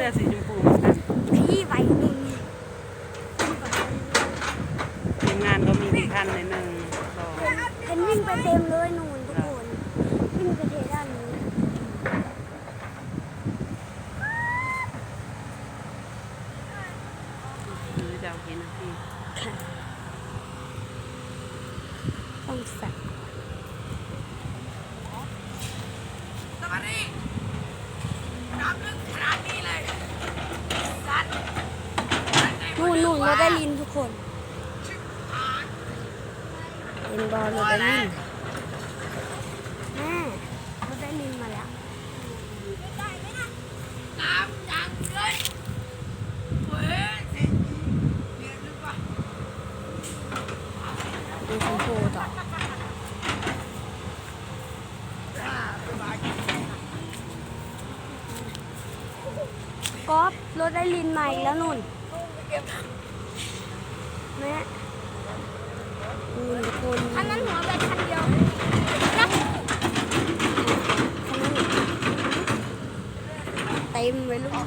สื้อสีชมพูเหมือนกันพี่ไว้นู่นนี่ทีมงานก็มีกี่คันในหนึ่งสองเห็นวิ่งไปเต็มเลยนูนทุกคนวิ่งไปเทด้านนู้นหรือจะเอากี่นาที ต้องสัตว์นู่นนู่นเราได้ลินทุกคน เห็นบอลเราได้ลินแม่เราได้ลินมาแล้วดูชมพูต่อก๊อฟรถได้ลินใหม่แล้วนุ่นแม่ คุณคุณอันนั้นหัวแบบคันเดียวเต็มเลยลูก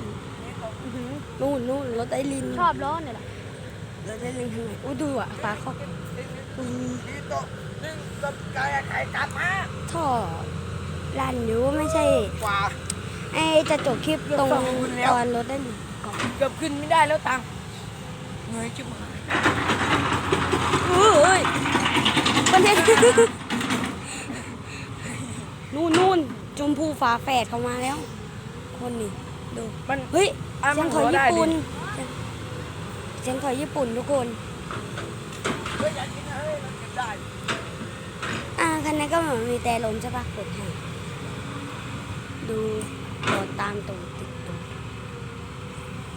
นู่นนู่นรถได้ลินชอบล้อเนี่ยแหละรถได้ลินทางไหนอู้ดูอะฟ้าเขาอืมท่อลั่นอยู่ไม่ใช่กว่าไอ้จะจบคลิปตรงตอนรถได้ลินเกือบขึ้นไม่ได้แล้วตังค์เหนื่อยชิบหาย เอ้ย ประเด็นนู่นนู่นชมพูฝาแฝดเข้ามาแล้ว คนนี่ดูมันเฮ้ยอะเสียงถมัอยนหัวได้ญี่ปุ่นดิเสียงถอยญี่ปุ่นทุกคน เฮ้ยอยากกินนะเฮ้ยมันเก็บได้อ่าคันนั้นก็เหมือนมีแต่ลมใช่ปะกดให้ดูโดดตามตูดติดตูด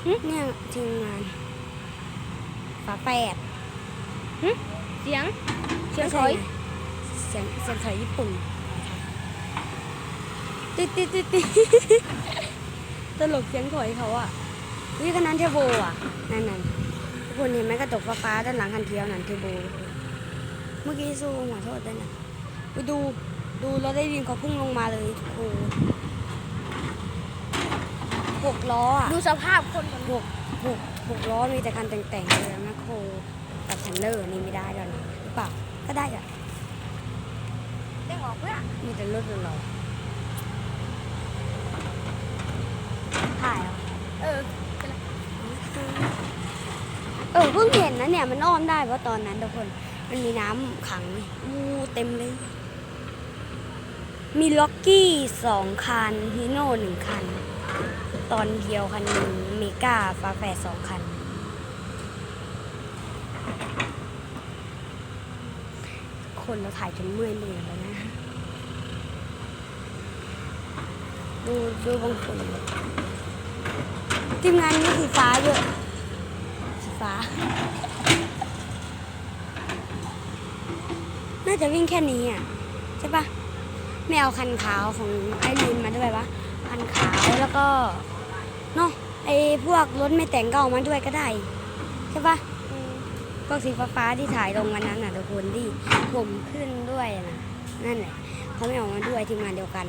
หึเนี่ยทีมงานฝาแฝดเสียงเสียงถอยเสียงเสียงถอยญี่ปุ่นติดติดติดติดตลกเสียงถอยเขาอะวิคันนั้นเทอร์โบอะนั่นนั่นทุกคนเห็นไหมกระจกฟ้าๆด้านหลังคันเทียวนั่นเทอร์โบเมื่อกี้ซูขอโทษด้วยนะไปดูดูเราได้ยินเขาพุ่งลงมาเลยโอ้โหหกล้ออะดูสภาพคนก่อนหกหกหกล้อมีแต่คันแต่งๆเลยแมคโครกับเทรลเลอร์นี่ไม่ได้แล้วนะหรือเปล่า ก็ได้อะได้ออกเพื่อมีแต่รถเราถ่ายเหรอเออเออเพิ่งเห็นนะเนี่ยมันอ้อมได้เพราะตอนนั้นทุกคน มันมีน้ำขังอู้เต็มเลย มีล็อกกี้สองคันฮีโน่หนึ่งคัน ตอนเดียวคันหนึ่งเมกาฟ้าแฝดสองคัน คนเราถ่ายจนเมื่อยมือแล้วนะ ดูดูบางคนทีมงานนี้สีฟ้าเยอะ สีฟ้า น่าจะวิ่งแค่นี้อะ ใช่ปะไม่เอาคันขาวของไอรีนมาด้วยปะคันขาวแล้วก็เนาะไอพวกรถไม่แต่งก็เอามาด้วยก็ได้ ใช่ปะ พวกสีฟ้าๆที่ถ่ายลงวันนั้นน่ะทุกคนที่ผมขึ้นด้วยนะนั่นแหละเขาไม่เอามาด้วยทีมงานเดียวกัน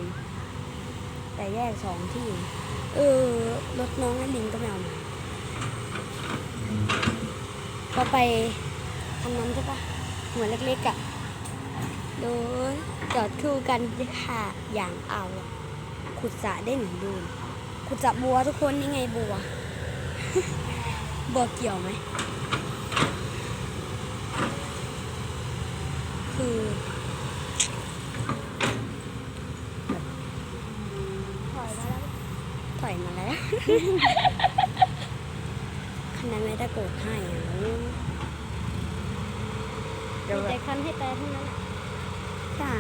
แต่แยกสองที่ เออรถน้องไอรินก็ไม่เอามาก็ไปทำนั้นใช่ปะเหัวเล็กๆอะโดยจอดคู่กันค่ะอย่างเอาขุดสะได้หนึ่งดูนขุดสะบัวทุกคนนี่ไงบัว บัวเกี่ยวไหม คือ ถอยมา แล้วถอยมาแล้วขนาดไม่ได้กดให้อะเดี๋ยวมีแต่คันให้แต่เท่านั้นแหละใช่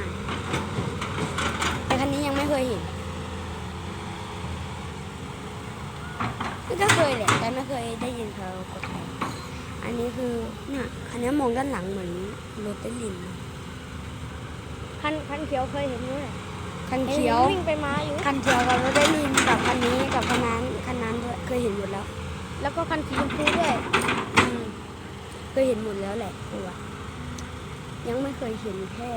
แต่คันนี้ยังไม่เคยเห็นก็เคยแหละแต่ไม่เคยได้ยินเขากดให้อันนี้คือเนี่ยอันนี้มองด้านหลังเหมือนรถเต้นลินนะคันคันเขียวเคยเห็นด้วยคันเขียว ห็นวิ่งไปมาอยู่คันเขียวกับรถเต้นลินกับคันนี้กับคันนั้นคันนั้นด้ว ยเคยเห็นหมดแล้ว แล้วก็คันสีชมพูด้วยเคยเห็นหมดแล้วแหละตัวยังไม่เคยเห็นแค่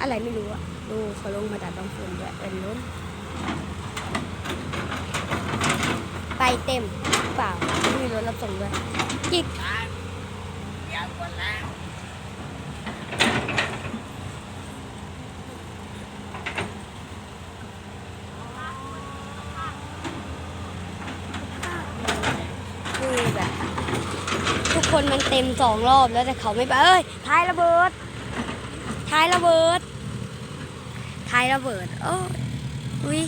อะไรไม่รู้อะดูเขาลงมาจากตรงส่วนด้วยเป็นล้นไปเต็มเปล่าไม่มีรถรับส่งด้วยจิกคือแบบ ทุกคนมัน เต็มสองรอบแล้วแต่เขาไม่ไปเอ้ยท้ายระเบิดท้ายระเบิดท้ายระเบิดโอ้ยอุ้ย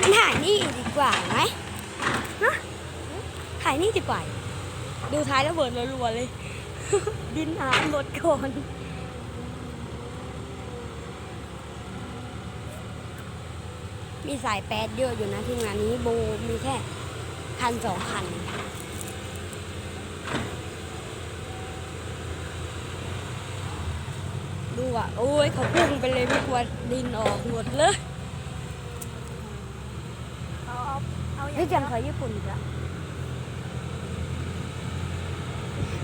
มันถ่ายนี่ดีกว่าไหมฮะถ่ายนี่ดีกว่า ดูท้ายระเบิดรัวๆเลย ดินหามรถก่อน มีสายแปดเยอะอยู่นะที่งานนี้โบมีแค่คันสองคันดูอะ โอ้ยเขาพุ่งไปเลยไม่กลัวดินออกหมดเลยเอาเอาเอาอย่าเฮ้ยงเสียงเธอญี่ปุ่นอีกและ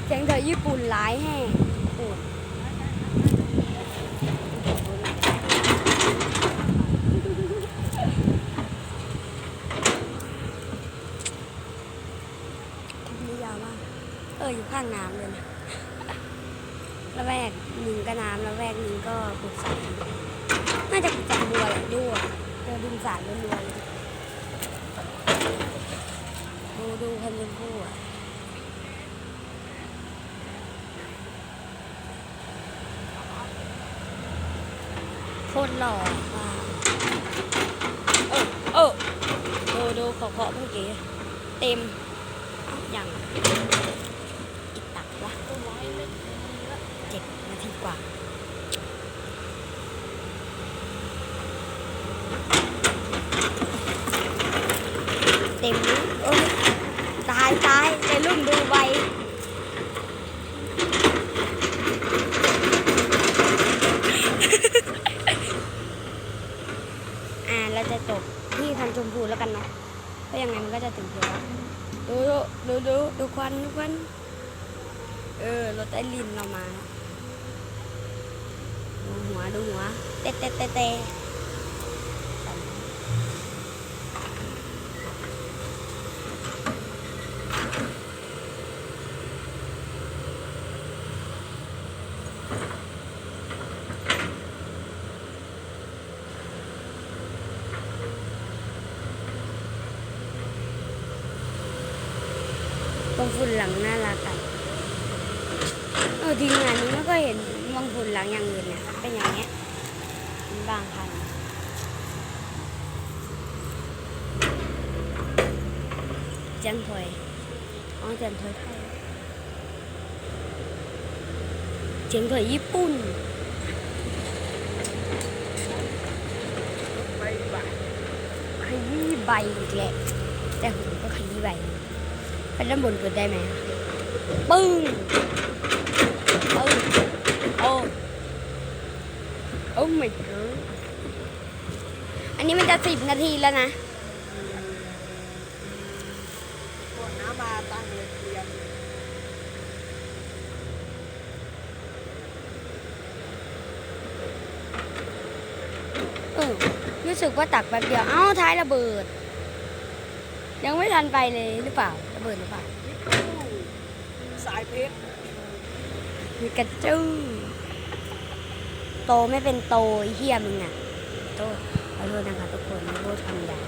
เสียงเธอญี่ปุ่นร้ายแห้งโอ้ยคลิปนี้ยาวมาก เอออยู่ข้างน้ำเลยนะ แล้วแวกหนึ่งก็น้ำแล้วแวกห ขุดสายน่าจะกุดสายบัวด้วยเจอดินสารล้วนๆดูดูพันชมพู่อะโคตรหล่อว่ะเออเออดูดูขอเคาะเมื่อกี้เต็มอย่างอีกตักวะเจ็ดนาทีกว่า เต็มนี้โอ้ยตายตายในรุ่นดูไวอ่าเราจะจบที่พันชมพูแล้วกันเนาะเพราะยังไงมันก็จะ ถึงเพียงดูดูดูดูดูควันดูควันเออรถไอรินเรามาดูหัวดูหัวเตะเตะเตะเตะ บางฝุ่นหลังน่ารักอะเออทีมงานนี้ไม่ก็เห็นบางฝุ่นหลังอย่างอื่นเนี่ยเป็นอย่างเงี้ยบางคันจันทอยอ๋อจันทอยไทยเจียงถอยญี่ปุ่นไปบ่ายขยี้ใบอีกแหละแต่ผมก็ขยี้ใบ ไปด้านบนเปิดได้ไหมปึ้งโอ้โอ้โอ้ my god อันนี้มันจะสิบนาทีแล้วนะขวดน้ำมาตั้งเลยเตรียมเออรู้สึกว่าตักแป๊บเดียว เอ้าท้ายระเบิด ยังไม่ทันไปเลยหรือเปล่าระเบิดหรือเปล่าสายเพชรมีกระจู้โตไม่เป็นโตเฮียมึงอะโตขอโทษนะคะทุกคนไม่พูดคำหยาบ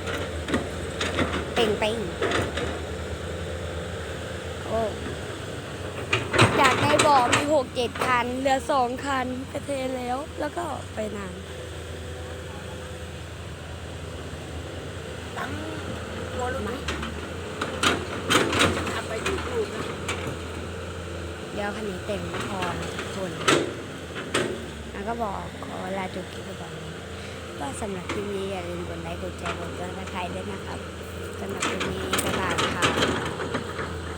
เป่งเป่งโอ้จากในบ่อมีหกเจ็ดคัน เหลือสองคันกระเทแล้ว แล้วก็ไปนาน ตั้ง ตัวรถไหมทำไปดูดูนะเดี๋ยวคันนี้เต็มพอทุกคนแล้วก็บอกขอลาจบคลิปก่อนก็สำหรับคลิปนี้อย่าลืมกดไลค์กดแชร์กดติดตามใครด้วยนะครับสำหรับคลิปนี้บ๊ายบายค่ะ